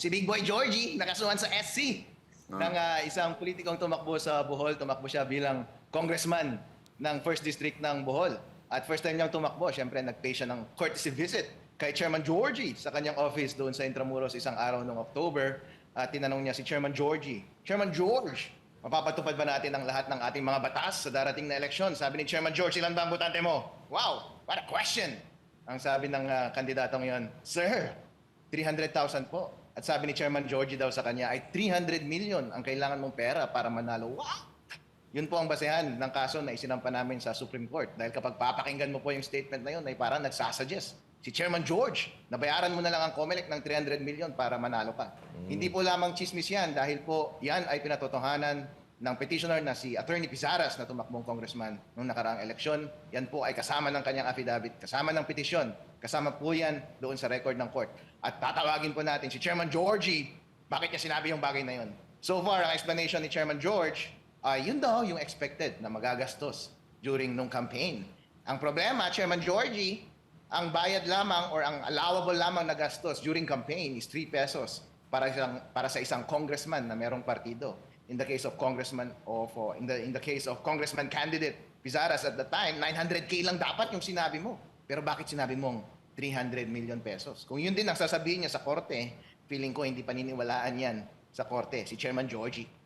si Big Boy Georgie, nakasuhan sa SC ng ah, isang politikong tumakbo sa Bohol. Tumakbo siya bilang congressman ng First District ng Bohol. At first time niyang tumakbo, syempre nag-pay siya ng courtesy visit kay Chairman Georgie sa kanyang office doon sa Intramuros isang araw noong October. At tinanong niya si Chairman Georgie, Chairman George, mapapatupad ba natin ang lahat ng ating mga batas sa darating na eleksyon? Sabi ni Chairman George, ilan ba ang botante mo? Wow, what a question! Ang sabi ng ah, kandidatong yon, Sir, 300,000 po. At sabi ni Chairman Georgie daw sa kanya ay 300 million ang kailangan mong pera para manalo. Wow! Yun po ang basehan ng kaso na isinampa namin sa Supreme Court. Dahil kapag papakinggan mo po yung statement na yun, ay parang nagsasuggest. Si Chairman George, nabayaran mo na lang ang COMELEC ng 300 million para manalo ka. Hindi po lamang chismis yan dahil po yan ay pinatotohanan ng petitioner na si Attorney Pizaras na tumakbong congressman noong nakaraang eleksyon. Yan po ay kasama ng kanyang affidavit, kasama ng petisyon, kasama po yan doon sa record ng court. At tatawagin po natin si Chairman Georgie, bakit niya sinabi yung bagay na yun. So far, ang explanation ni Chairman George, ay yun daw yung expected na magagastos during nung campaign. Ang problema, Chairman Georgie, ang bayad lamang or ang allowable lamang na gastos during campaign is 3 pesos para isang para sa isang congressman na merong partido. In the case of congressman of uh, in the in the case of congressman candidate Pizaras at the time 900k lang dapat yung sinabi mo. Pero bakit sinabi mong 300 million pesos? Kung yun din ang sasabihin niya sa korte, feeling ko hindi paniniwalaan yan sa korte si Chairman Georgie.